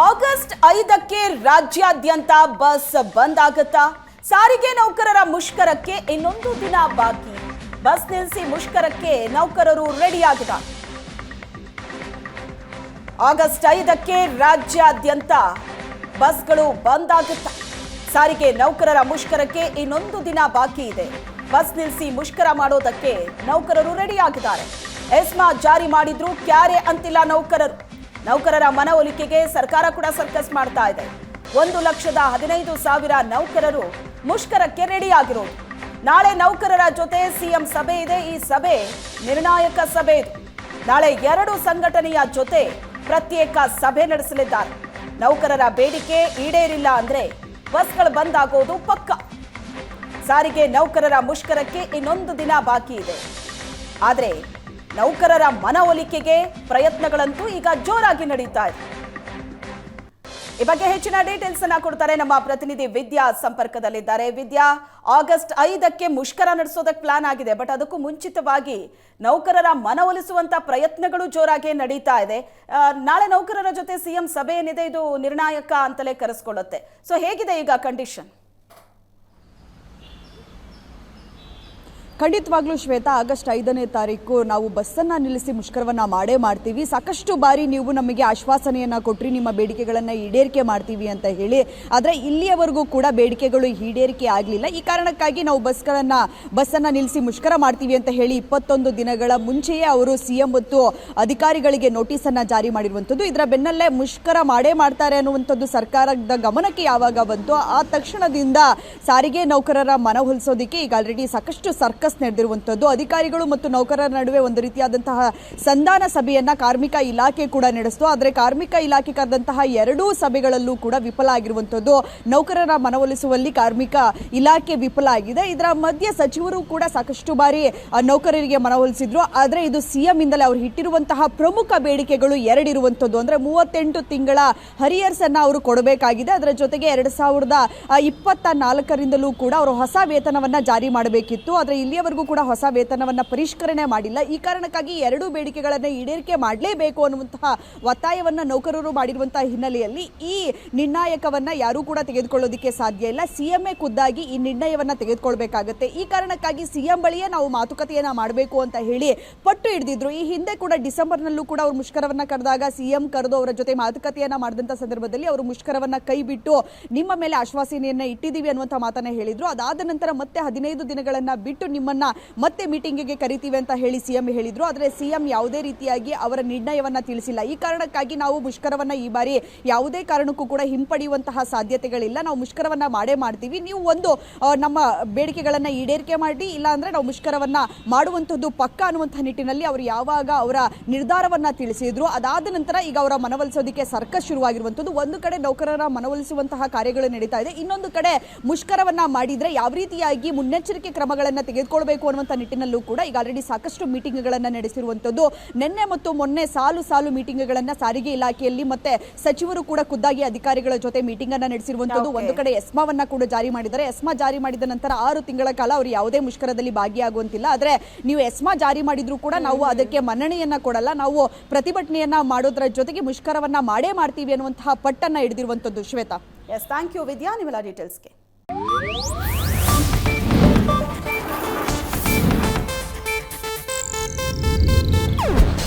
August ಐದಕ್ಕೆ ರಾಜ್ಯಾದ್ಯಂತ bus ಬಂದ್ ಆಗುತ್ತಾ? ಸಾರಿಗೆ ನೌಕರರ ಮುಷ್ಕರಕ್ಕೆ ಇನ್ನೊಂದು ದಿನ ಬಾಕಿ. ಬಸ್ ನಿಲ್ಲಿಸಿ ಮುಷ್ಕರಕ್ಕೆ ನೌಕರರು ರೆಡಿ ಆಗಿದ ಆಗಸ್ಟ್ ಐದಕ್ಕೆ ರಾಜ್ಯಾದ್ಯಂತ ಬಸ್ಗಳು ಬಂದ್ ಆಗುತ್ತಾ? ಸಾರಿಗೆ ನೌಕರರ ಮುಷ್ಕರಕ್ಕೆ ಇನ್ನೊಂದು ದಿನ ಬಾಕಿ ಇದೆ. ಬಸ್ ನಿಲ್ಲಿಸಿ ಮುಷ್ಕರ ಮಾಡೋದಕ್ಕೆ ನೌಕರರು ರೆಡಿಯಾಗಿದ್ದಾರೆ. ಎಸ್ಮಾ ಜಾರಿ ಮಾಡಿದ್ರು, ಕ್ಯಾರೆ ಅಂತಿಲ್ಲ ನೌಕರರು. ನೌಕರರ ಮನವೊಲಿಕೆಗೆ ಸರ್ಕಾರ ಕೂಡ ಸರ್ಕಸ್ ಮಾಡ್ತಾ ಇದೆ. ಒಂದು ಲಕ್ಷದ ಹದಿನೈದು ಸಾವಿರ ನೌಕರರು ಮುಷ್ಕರಕ್ಕೆ ರೆಡಿಯಾಗಿರೋದು. ನಾಳೆ ನೌಕರರ ಜೊತೆ ಸಿಎಂ ಸಭೆ ಇದೆ. ಈ ಸಭೆ ನಿರ್ಣಾಯಕ ಸಭೆ ಇದು. ನಾಳೆ ಎರಡು ಸಂಘಟನೆಯ ಜೊತೆ ಪ್ರತ್ಯೇಕ ಸಭೆ ನಡೆಸಲಿದ್ದಾರೆ. ನೌಕರರ ಬೇಡಿಕೆ ಈಡೇರಿಲ್ಲ ಅಂದ್ರೆ ಬಸ್ಗಳು ಬಂದ್ ಆಗೋದು ಪಕ್ಕ. ಸಾರಿಗೆ ನೌಕರರ ಮುಷ್ಕರಕ್ಕೆ ಇನ್ನೊಂದು ದಿನ ಬಾಕಿ ಇದೆ. ಆದರೆ ನೌಕರರ ಮನವೊಲಿಕೆಗೆ ಪ್ರಯತ್ನಗಳಂತೂ ಈಗ ಜೋರಾಗಿ ನಡೀತಾ ಇದೆ. ಈ ಬಗ್ಗೆ ಹೆಚ್ಚಿನ ಡೀಟೇಲ್ಸ್ ಅನ್ನ ಕೊಡ್ತಾರೆ ನಮ್ಮ ಪ್ರತಿನಿಧಿ ವಿದ್ಯಾ ಸಂಪರ್ಕದಲ್ಲಿದ್ದಾರೆ. ವಿದ್ಯಾ, ಆಗಸ್ಟ್ ಐದಕ್ಕೆ ಮುಷ್ಕರ ನಡೆಸೋದಕ್ಕೆ ಪ್ಲಾನ್ ಆಗಿದೆ ಬಟ್ ಅದಕ್ಕೂ ಮುಂಚಿತವಾಗಿ ನೌಕರರ ಮನವೊಲಿಸುವಂತ ಪ್ರಯತ್ನಗಳು ಜೋರಾಗಿ ನಡೀತಾ ಇದೆ. ನಾಳೆ ನೌಕರರ ಜೊತೆ ಸಿಎಂ ಸಭೆ ಏನಿದೆ, ಇದು ನಿರ್ಣಾಯಕ ಅಂತಲೇ ಕರೆಸ್ಕೊಳ್ಳುತ್ತೆ. ಸೊ ಹೇಗಿದೆ ಈಗ ಕಂಡೀಷನ್ ಖಂಡಿತವಾಗ್ಲೂ ಶ್ವೇತಾ, ಆಗಸ್ಟ್ ಐದನೇ ತಾರೀಕು ನಾವು ಬಸ್ಸನ್ನ ನಿಲ್ಲಿಸಿ ಮುಷ್ಕರವನ್ನ ಮಾಡೇ ಮಾಡ್ತೀವಿ. ಸಾಕಷ್ಟು ಬಾರಿ ನೀವು ನಮಗೆ ಆಶ್ವಾಸನೆಯನ್ನ ಕೊಟ್ರಿ, ನಿಮ್ಮ ಬೇಡಿಕೆಗಳನ್ನ ಈಡೇರಿಕೆ ಮಾಡ್ತೀವಿ ಅಂತ ಹೇಳಿ. ಆದ್ರೆ ಇಲ್ಲಿಯವರೆಗೂ ಕೂಡ ಬೇಡಿಕೆಗಳು ಈಡೇರಿಕೆ ಆಗಲಿಲ್ಲ. ಈ ಕಾರಣಕ್ಕಾಗಿ ನಾವು ಬಸ್ಗಳನ್ನ, ಬಸ್ಸನ್ನ ನಿಲ್ಲಿಸಿ ಮುಷ್ಕರ ಮಾಡ್ತೀವಿ ಅಂತ ಹೇಳಿ ಇಪ್ಪತ್ತೊಂದು ದಿನಗಳ ಮುಂಚೆಯೇ ಅವರು ಸಿಎಂ ಮತ್ತು ಅಧಿಕಾರಿಗಳಿಗೆ ನೋಟಿಸ್ ಅನ್ನ ಜಾರಿ ಮಾಡಿರುವಂಥದ್ದು. ಇದರ ಬೆನ್ನಲ್ಲೇ ಮುಷ್ಕರ ಮಾಡೇ ಮಾಡ್ತಾರೆ ಅನ್ನುವಂಥದ್ದು ಸರ್ಕಾರದ ಗಮನಕ್ಕೆ ಯಾವಾಗ ಬಂತು, ಆ ತಕ್ಷಣದಿಂದ ಸಾರಿಗೆ ನೌಕರರ ಮನವೊಲಿಸೋದಕ್ಕೆ ಈಗ ಆಲ್ರೆಡಿ ಸಾಕಷ್ಟು ಸರ್ಕಸ್ ನಡೆದಿರುವಂತದ್ದು. ಅಧಿಕಾರಿಗಳು ಮತ್ತು ನೌಕರರ ನಡುವೆ ಒಂದು ರೀತಿಯಾದಂತಹ ಸಂಧಾನ ಸಭೆಯನ್ನ ಕಾರ್ಮಿಕ ಇಲಾಖೆ ಕೂಡ ನಡೆಸಿತು. ಆದರೆ ಕಾರ್ಮಿಕ ಇಲಾಖೆ ಕರೆದಂತಹ ಎರಡೂ ಸಭೆಗಳಲ್ಲೂ ಕೂಡ ವಿಫಲ ಆಗಿರುವಂತದ್ದು. ನೌಕರರ ಮನವೊಲಿಸುವಲ್ಲಿ ಕಾರ್ಮಿಕ ಇಲಾಖೆ ವಿಫಲ ಆಗಿದೆ. ಇದರ ಮಧ್ಯೆ ಸಚಿವರು ಕೂಡ ಸಾಕಷ್ಟು ಬಾರಿ ನೌಕರರಿಗೆ ಮನವೊಲಿಸಿದ್ರು. ಆದರೆ ಇದು ಸಿಎಂ ಇಂದಲೇ ಅವರು ಇಟ್ಟಿರುವಂತಹ ಪ್ರಮುಖ ಬೇಡಿಕೆಗಳು ಎರಡಿರುವಂತದ್ದು. ಅಂದ್ರೆ ಮೂವತ್ತೆಂಟು ತಿಂಗಳ ಹರಿಯರ್ಸ್ ಅನ್ನ ಅವರು ಕೊಡಬೇಕಾಗಿದೆ. ಅದರ ಜೊತೆಗೆ ಎರಡ್ ಸಾವಿರದ ಇಪ್ಪತ್ತ ನಾಲ್ಕರಿಂದಲೂ ಕೂಡ ಅವರು ಹೊಸ ವೇತನವನ್ನ ಜಾರಿ ಮಾಡಬೇಕಿತ್ತು. ಆದ್ರೆ ಇಲ್ಲಿಯವರೆಗೂ ಕೂಡ ಹೊಸ ವೇತನವನ್ನು ಪರಿಷ್ಕರಣೆ ಮಾಡಿಲ್ಲ. ಈ ಕಾರಣಕ್ಕಾಗಿ ಎರಡು ಬೇಡಿಕೆಗಳನ್ನ ಈಡೇರಿಕೆ ಮಾಡಲೇಬೇಕು ಅನ್ನುವಂತಹ ಒತ್ತಾಯವನ್ನು ನೌಕರರು ಮಾಡಿರುವಂತಹ ಹಿನ್ನೆಲೆಯಲ್ಲಿ ಈ ನಿರ್ಣಾಯಕವನ್ನು ಯಾರೂ ಕೂಡ ತೆಗೆದುಕೊಳ್ಳೋದಕ್ಕೆ ಸಾಧ್ಯ ಇಲ್ಲ. ಸಿಎಂಎ ಖುದ್ದಾಗಿ ಈ ನಿರ್ಣಯವನ್ನು ತೆಗೆದುಕೊಳ್ಬೇಕಾಗತ್ತೆ. ಈ ಕಾರಣಕ್ಕಾಗಿ ಸಿಎಂ ಬಳಿಯೇ ನಾವು ಮಾತುಕತೆಯನ್ನ ಮಾಡಬೇಕು ಅಂತ ಹೇಳಿ ಪಟ್ಟು ಹಿಡಿದಿದ್ರು. ಈ ಹಿಂದೆ ಕೂಡ ಡಿಸೆಂಬರ್ನಲ್ಲೂ ಕೂಡ ಅವರು ಮುಷ್ಕರವನ್ನು ಕರೆದಾಗ ಸಿಎಂ ಕರೆದು ಅವರ ಜೊತೆ ಮಾತುಕತೆಯನ್ನು ಮಾಡಿದಂಥ ಸಂದರ್ಭದಲ್ಲಿ ಅವರು ಮುಷ್ಕರವನ್ನು ಕೈ ಬಿಟ್ಟು ನಿಮ್ಮ ಮೇಲೆ ಆಶ್ವಾಸನೆಯನ್ನು ಇಟ್ಟಿದ್ದೀವಿ ಅನ್ನುವಂಥ ಮಾತನ್ನು ಹೇಳಿದರು. ಅದಾದ ನಂತರ ಮತ್ತೆ ಹದಿನೈದು ದಿನಗಳನ್ನ ಬಿಟ್ಟು ನಿಮ್ಮನ್ನ ಮತ್ತೆ ಮೀಟಿಂಗಿಗೆ ಕರಿತೀವಿ ಅಂತ ಹೇಳಿ ಸಿಎಂ ಹೇಳಿದ್ರು. ಆದರೆ ಸಿಎಂ ಯಾವುದೇ ರೀತಿಯಾಗಿ ಅವರ ನಿರ್ಣಯವನ್ನ ತಿಳಿಸಿಲ್ಲ. ಈ ಕಾರಣಕ್ಕಾಗಿ ನಾವು ಮುಷ್ಕರವನ್ನ ಈ ಬಾರಿ ಯಾವುದೇ ಕಾರಣಕ್ಕೂ ಕೂಡ ಹಿಂಪಡೆಯುವಂತಹ ಸಾಧ್ಯತೆಗಳಿಲ್ಲ. ನಾವು ಮುಷ್ಕರವನ್ನ ಮಾಡೇ ಮಾಡ್ತೀವಿ. ನೀವು ಒಂದು ನಮ್ಮ ಬೇಡಿಕೆಗಳನ್ನ ಈಡೇರಿಕೆ ಮಾಡಿ ಇಲ್ಲ ಅಂದ್ರೆ ನಾವು ಮುಷ್ಕರವನ್ನ ಮಾಡುವಂತದ್ದು ಪಕ್ಕ ಅನ್ನುವಂತಹ ನಿಟ್ಟಿನಲ್ಲಿ ಅವರು ಯಾವಾಗ ಅವರ ನಿರ್ಧಾರವನ್ನ ತಿಳಿಸಿದ್ರು, ಅದಾದ ನಂತರ ಈಗ ಅವರ ಮನವೊಲಿಸೋದಕ್ಕೆ ಸರ್ಕಸ್ ಶುರುವಾಗಿರುವಂತದ್ದು ಒಂದು ಕಡೆ ನೌಕರರ ಮನವೊಲಿಸುವಂತಹ ಕಾರ್ಯಗಳು ನಡೀತಾ ಇದೆ. ಇನ್ನೊಂದು ಕಡೆ ಮುಷ್ಕರವನ್ನ ಮಾಡಿದ್ರೆ ಯಾವ ರೀತಿಯಾಗಿ ಮುನ್ನೆಚ್ಚರಿಕೆ ಕ್ರಮಗಳನ್ನ ತೆಗೆದುಕೊಳ್ಬೇಕು ಅನ್ನುವಂಥ ನಿಟ್ಟಿನಲ್ಲೂ ಕೂಡ ಈಗ ಆಲ್ರೆಡಿ ಸಾಕಷ್ಟು ಮೀಟಿಂಗ್ಗಳನ್ನು ನಡೆಸಿರುವಂಥದ್ದು ನಿನ್ನೆ ಮತ್ತು ಮೊನ್ನೆ ಸಾಲು ಸಾಲು ಮೀಟಿಂಗ್ಗಳನ್ನು ಸಾರಿಗೆ ಇಲಾಖೆಯಲ್ಲಿ ಮತ್ತೆ ಸಚಿವರು ಕೂಡ ಖುದ್ದಾಗಿ ಅಧಿಕಾರಿಗಳ ಜೊತೆ ಮೀಟಿಂಗ್ ಅನ್ನ ನಡೆಸಿರುವಂತದ್ದು. ಒಂದು ಕಡೆ ಎಸ್ಮಾವನ್ನ ಕೂಡ ಜಾರಿ ಮಾಡಿದ್ದಾರೆ. ಎಸ್ಮಾ ಜಾರಿ ಮಾಡಿದ ನಂತರ ಆರು ತಿಂಗಳ ಕಾಲ ಅವರು ಯಾವುದೇ ಮುಷ್ಕರದಲ್ಲಿ ಭಾಗಿಯಾಗುವಂತಿಲ್ಲ. ಆದರೆ ನೀವು ಎಸ್ಮಾ ಜಾರಿ ಮಾಡಿದ್ರು ಕೂಡ ನಾವು ಅದಕ್ಕೆ ಮನ್ನಣೆಯನ್ನ ಕೊಡಲ್ಲ. ನಾವು ಪ್ರತಿಭಟನೆಯನ್ನ ಮಾಡೋದ್ರ ಜೊತೆಗೆ ಮುಷ್ಕರವನ್ನ ಮಾಡೇ ಮಾಡ್ತೀವಿ ಅನ್ನುವಂತಹ ಪಟ್ಟನ್ನ ಹಿಡಿದಿರುವಂತದ್ದು Shweta. Yes thank you Vidya. ನಿಮ್ಮೆಲ್ಲ ಡೀಟೇಲ್ಸ್ಗೆ